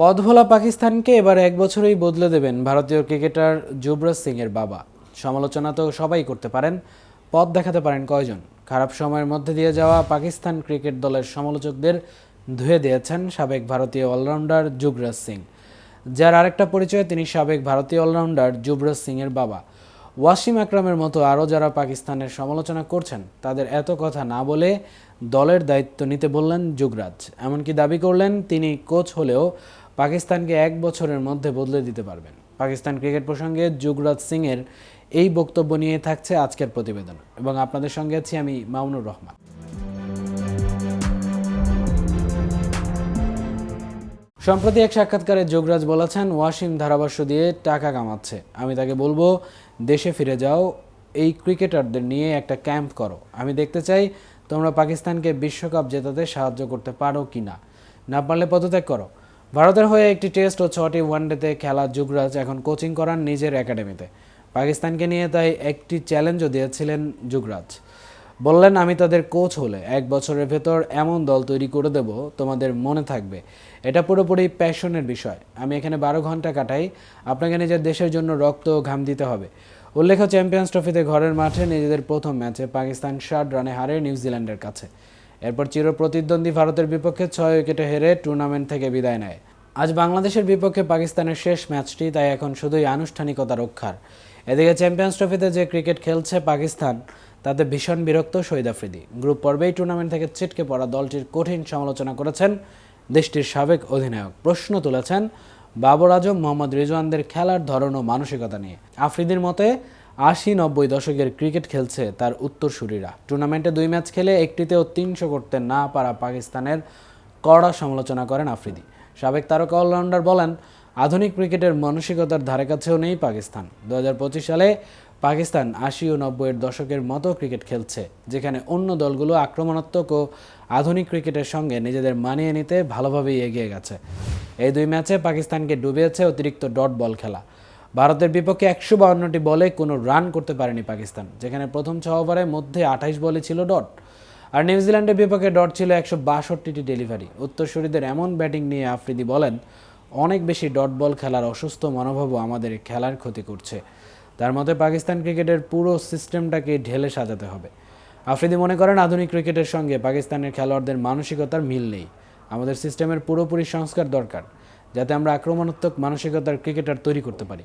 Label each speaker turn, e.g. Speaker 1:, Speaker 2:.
Speaker 1: পদভোলা পাকিস্তানকে এবার এক বছরেই বদলে দেবেন ভারতীয় ক্রিকেটার যুবরাজ সিং এর বাবা। সমালোচনা তো সবাই করতে পারেন, পথ দেখাতে পারেন কয়জন। খারাপ সময়ের মধ্যে দিয়ে যাওয়া পাকিস্তান ক্রিকেট দলের সমালোচকদের ধুয়ে দিয়েছেন সাবেক ভারতীয় অলরাউন্ডার যুবরাজ সিং। যার আরেকটা পরিচয়, তিনি সাবেক ভারতীয় অলরাউন্ডার যুবরাজ সিং এর বাবা। ওয়াসিম আকরামের মতো আরও যারা পাকিস্তানের সমালোচনা করছেন, তাদের এত কথা না বলে দলের দায়িত্ব নিতে বললেন যুবরাজ। এমনকি দাবি করলেন, তিনি কোচ হলেও পাকিস্তানকে এক বছরের মধ্যে বদলে দিতে পারবেন। পাকিস্তান ক্রিকেট প্রসঙ্গে যুগরাজ সিংয়ের এই বক্তব্য নিয়ে থাকছে আজকের প্রতিবেদন এবং আপনাদের সঙ্গে আছি আমি মামুনুর রহমান। সম্প্রতি এক সাক্ষাৎকারে যোগরাজ বলেছেন, ওয়াসিম ধারাভাষ্য দিয়ে টাকা কামাচ্ছে। আমি তাকে বলব, দেশে ফিরে যাও, এই ক্রিকেটারদের নিয়ে একটা ক্যাম্প করো। আমি দেখতে চাই, তোমরা পাকিস্তানকে বিশ্বকাপ জেতাতে সাহায্য করতে পারো কি না না পারলে পদত্যাগ করো। ভারতের হয়ে একটি টেস্ট ও ছটি ওয়ানডেতে খেলা যুগরাজ এখন কোচিং করান নিজের একাডেমিতে। পাকিস্তানকে নিয়ে তাই একটি চ্যালেঞ্জও দিয়েছিলেন যুগরাজ। বললেন, আমি তাদের কোচ হলে এক বছরের ভেতর এমন দল তৈরি করে দেব, তোমাদের মনে থাকবে। এটা পুরোপুরি প্যাশনের বিষয়। আমি এখানে বারো ঘণ্টা কাটাই, আপনাকে নিজের দেশের জন্য রক্ত ঘাম দিতে হবে। উল্লেখ্য, চ্যাম্পিয়ন্স ট্রফিতে ঘরের মাঠে নিজেদের প্রথম ম্যাচে পাকিস্তান ষাট রানে হারে নিউজিল্যান্ডের কাছে। এরপর চির প্রতিদ্বন্দ্বী ভারতের বিপক্ষে ছয় উইকেটে হেরে টুর্নামেন্ট থেকে বিদায় নেয়। আজ বাংলাদেশের বিপক্ষে পাকিস্তানের শেষ ম্যাচটি, তাই এখন শুধুই আনুষ্ঠানিকতা রক্ষার। এদিকে চ্যাম্পিয়ন্স ট্রফিতে যে ক্রিকেট খেলছে পাকিস্তান, তাতে ভীষণ বিরক্ত শহীদ আফ্রিদি। গ্রুপ পর্বেই টুর্নামেন্ট থেকে ছিটকে পড়া দলটির কঠিন সমালোচনা করেছেন দেশটির সাবেক অধিনায়ক। প্রশ্ন তুলেছেন, বাবর আজম, মোহাম্মদ রিজওয়ানদের খেলার ধরন ও মানসিকতা নিয়ে। আফ্রিদির মতে, আশি নব্বই দশকের ক্রিকেট খেলছে তার উত্তরসূরিরা। টুর্নামেন্টে দুই ম্যাচ খেলে একটিতেও তিনশো করতে না পারা পাকিস্তানের কড়া সমালোচনা করেন আফ্রিদি। সাবেক তারকা অলরাউন্ডার বলেন, আধুনিক ক্রিকেটের মানসিকতার ধারে কাছেও নেই পাকিস্তান। দু হাজার পঁচিশ সালে পাকিস্তান আশি ও নব্বইয়ের দশকের মতো ক্রিকেট খেলছে, যেখানে অন্য দলগুলো আক্রমণাত্মক ও আধুনিক ক্রিকেটের সঙ্গে নিজেদের মানিয়ে নিতে ভালোভাবেই এগিয়ে গেছে। এই দুই ম্যাচে পাকিস্তানকে ডুবিয়েছে অতিরিক্ত ডট বল খেলা। ভারতের বিপক্ষে একশো বাউন্নটি বলে কোনো রান করতে পারেনি পাকিস্তান, যেখানে প্রথম ছ ওভারের মধ্যে আঠাইশ বলে ছিল ডট। আর নিউজিল্যান্ডের বিপক্ষে ডট ছিল একশো বাষট্টিটি ডেলিভারি। উত্তরসূরিদের এমন ব্যাটিং নিয়ে আফ্রিদি বলেন, অনেক বেশি ডট বল খেলার অসুস্থ মনোভাবও আমাদের খেলার ক্ষতি করছে। তার মতে পাকিস্তান ক্রিকেটের পুরো সিস্টেমটাকে ঢেলে সাজাতে হবে। আফ্রিদি মনে করেন, আধুনিক ক্রিকেটের সঙ্গে পাকিস্তানের খেলোয়াড়দের মানসিকতার মিল নেই। আমাদের সিস্টেমের পুরোপুরি সংস্কার দরকার, যাতে আমরা আক্রমণাত্মক মানসিকতার ক্রিকেটার তৈরি করতে পারি।